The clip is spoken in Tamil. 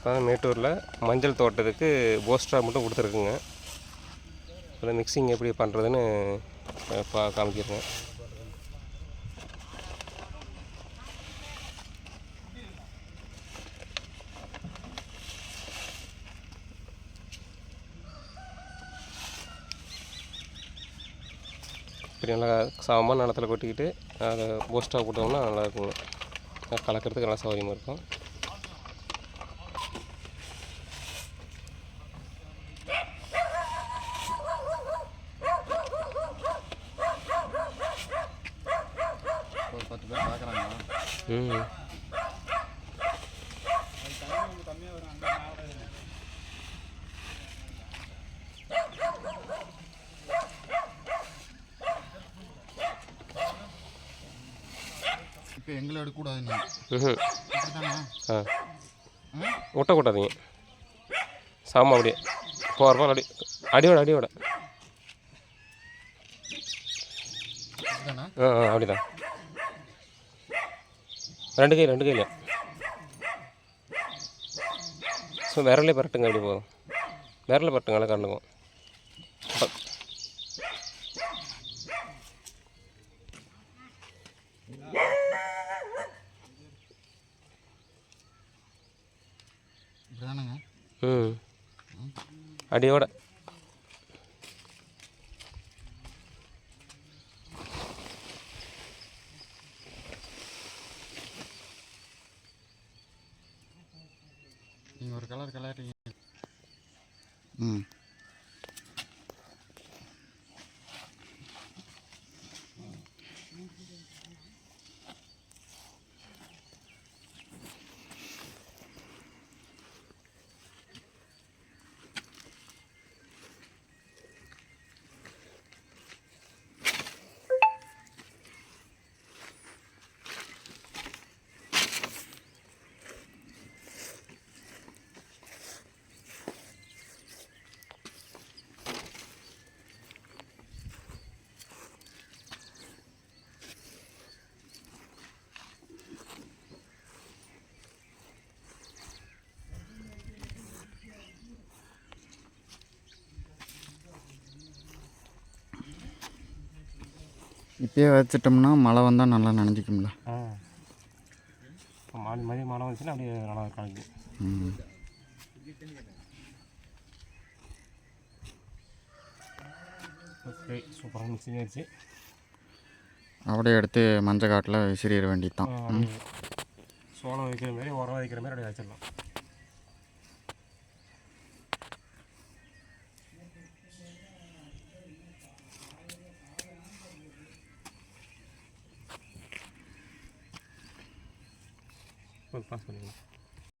இப்போ மேட்டூரில் மஞ்சள் தோட்டத்துக்கு போஸ்டராக மட்டும் கொடுத்துருக்குங்க. அதில் மிக்சிங் எப்படி பண்ணுறதுன்னு பா காமிக்கிறேன். இப்படி நல்லா சமமான நிலத்துல கொட்டிக்கிட்டு அதை போஸ்டாக போட்டோம்னா நல்லாயிருக்கும் கலக்கிறதுக்கு நல்லா சௌகரியமாக இருக்கும். ம். இப்போ எங்களை எடுக்கக்கூடாது ஆ. ம்? ஒட்ட கூட்டாதீங்க சாமா அப்படியே. போகிறப்ப அடி அடியோட அடியோட. அப்படிதானே? ஆ ஆ அப்படிதான். ரெண்டு கை ரெண்டு கையிலையும் ஸோ விரலே பரட்டுங்க அப்படி போதும். விரல பரட்டுங்க கண்டுக்கும் இப்படிதானங்க. ம். அடியோட. கலர் கலர் ம். இப்பயே வச்சிட்டோம்னா மழை வந்தால் நல்லா நனைஞ்சிக்கும்ல. இப்போ மாடி மதிய மழை வந்துச்சுன்னா அப்படியே நல்லா கலக்கும் ஓகே சூப்பராக மிக்சிங் ஆயிடுச்சு. அப்படியே எடுத்து மஞ்சள் காட்டில் விசிறிட வேண்டியது தான் சோளம் வைக்கிற மாதிரி உரம் வைக்கிற மாதிரி அப்படியே வச்சிடலாம். Bak basma.